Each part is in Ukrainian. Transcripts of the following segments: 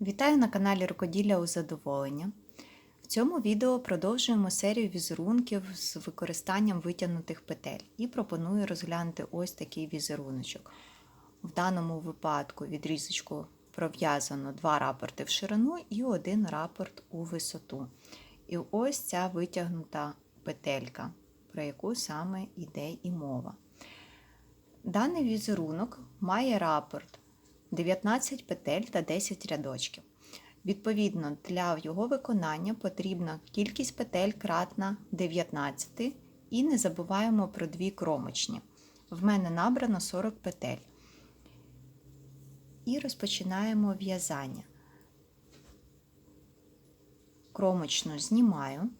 Вітаю на каналі Рукоділля у задоволення. В цьому відео продовжуємо серію візерунків з використанням витягнутих петель і пропоную розглянути ось такий візеруночок. В даному випадку відрізочку пров'язано два рапорти в ширину і один рапорт у висоту. І ось ця витягнута петелька, про яку саме йде і мова. Даний візерунок має рапорт 19 петель та 10 рядочків. Відповідно, для його виконання потрібна кількість петель кратна 19 і не забуваємо про дві кромочні. В мене набрано 40 петель. І розпочинаємо в'язання. Кромочну знімаю.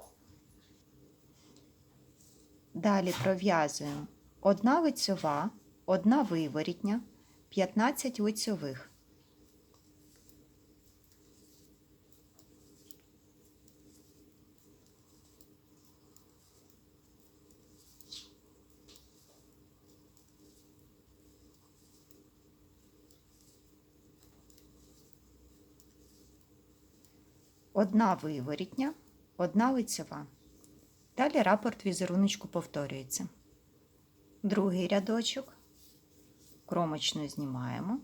Далі пров'язуємо одна лицьова, одна виворітня, 15 лицьових. Одна виворітня, одна лицьова. Далі рапорт візеруночку повторюється. Другий рядочок кромочну знімаємо,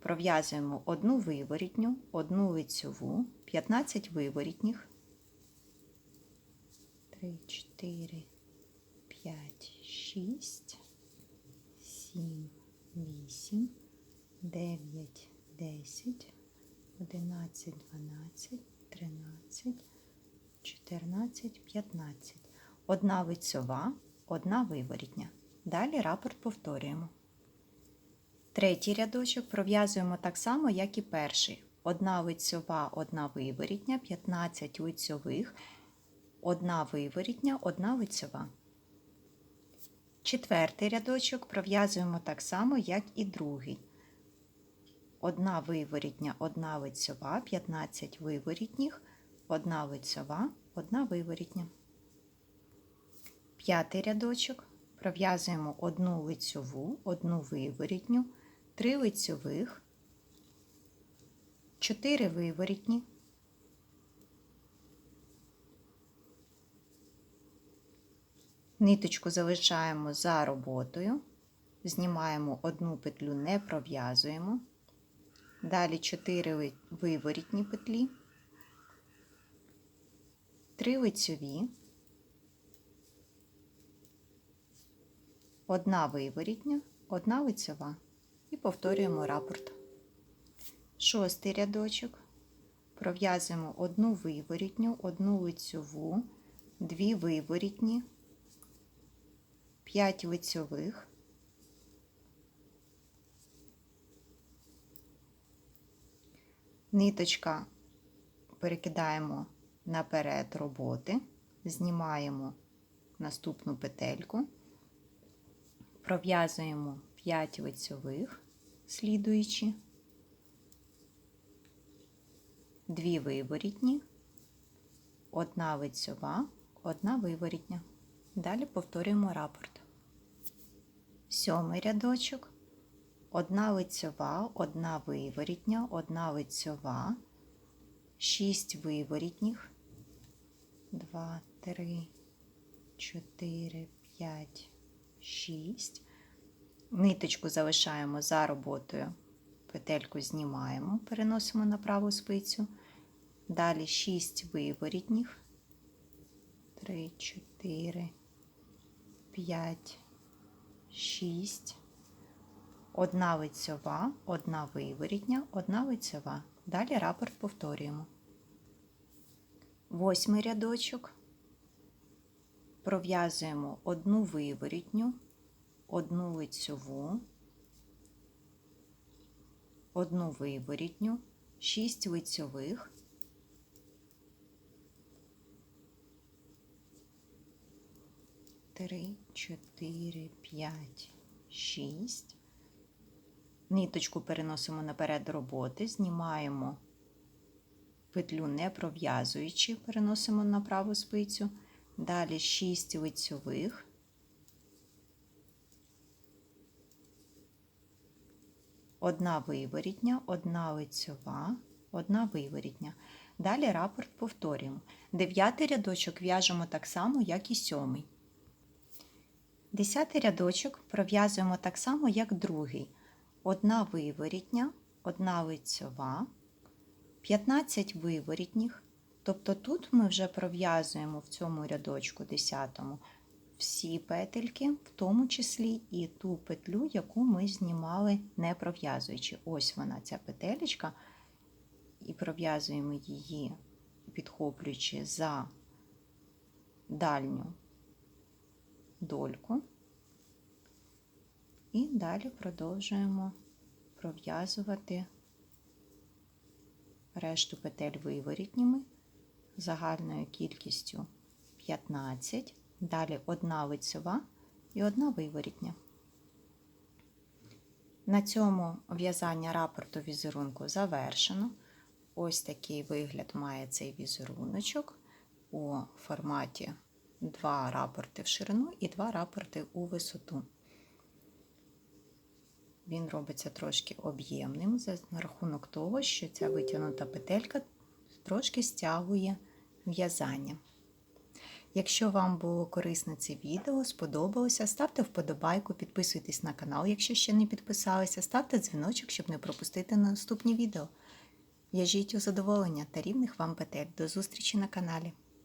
пров'язуємо одну виворітню, одну лицьову, 15 виворітніх, 3, 4, 5, 6, 7, 8, 9, 10, 11, 12, 13, 14, 15. Одна лицьова, одна виворітня. Далі рапорт повторюємо. Третій рядочок пров'язуємо так само, як і перший. Одна лицьова, одна виворітня, 15 лицьових, одна виворітня, одна лицьова. Четвертий рядочок пров'язуємо так само, як і другий. Одна виворітня, одна лицьова, 15 виворітніх, одна лицьова, одна виворітня. П'ятий рядочок пров'язуємо одну лицьову, одну виворітню, 3 лицьових, 4 виворітні, ниточку залишаємо за роботою, знімаємо одну петлю, не пров'язуємо, далі 4 виворітні петлі, 3 лицьові, одна виворітня, одна лицьова і повторюємо рапорт. Шостий рядочок. Пров'язуємо одну виворітню, одну лицьову, дві виворітні, 5 лицьових, ниточка перекидаємо наперед роботи, знімаємо наступну петельку, пров'язуємо 5 лицьових, слідуючи, дві виворітні, одна лицьова, одна виворітня. Далі повторюємо рапорт. Сьомий рядочок, одна лицьова, одна виворітня, одна лицьова, 6 виворітніх, 2, 3, 4, 5, 6. Ниточку залишаємо за роботою, петельку знімаємо, переносимо на праву спицю. Далі 6 виворітніх, 3, 4, 5, 6. Одна лицьова, одна виворітня, одна лицьова. Далі рапорт повторюємо. Восьмий рядочок. Пров'язуємо одну виворітню, одну лицьову, одну виворітню, 6 лицьових, три, чотири, п'ять, шість. Ниточку переносимо наперед роботи, знімаємо петлю не пров'язуючи, переносимо на праву спицю. Далі 6 лицьових, одна виворітня, одна лицьова, одна виворітня. Далі рапорт повторюємо. Дев'ятий рядочок в'яжемо так само, як і сьомий. Десятий рядочок пров'язуємо так само, як другий. Одна виворітня, одна лицьова, 15 виворітніх. Тобто тут ми вже пров'язуємо в цьому рядочку 10 всі петельки, в тому числі і ту петлю, яку ми знімали не пров'язуючи. Ось вона, ця петелечка, і пров'язуємо її, підхоплюючи за дальню дольку. І далі продовжуємо пров'язувати решту петель виворітніми загальною кількістю 15, далі одна лицьова і одна виворітня. На цьому в'язання рапорту візерунку завершено. Ось такий вигляд має цей візеруночок у форматі два рапорти в ширину і два рапорти у висоту. Він робиться трошки об'ємним за рахунок того, що ця витягнута петелька трошки стягує в'язання. Якщо вам було корисно це відео, сподобалося, ставте вподобайку, підписуйтесь на канал, якщо ще не підписалися, ставте дзвіночок, щоб не пропустити наступні відео. В'яжіть у задоволення та рівних вам петель. До зустрічі на каналі!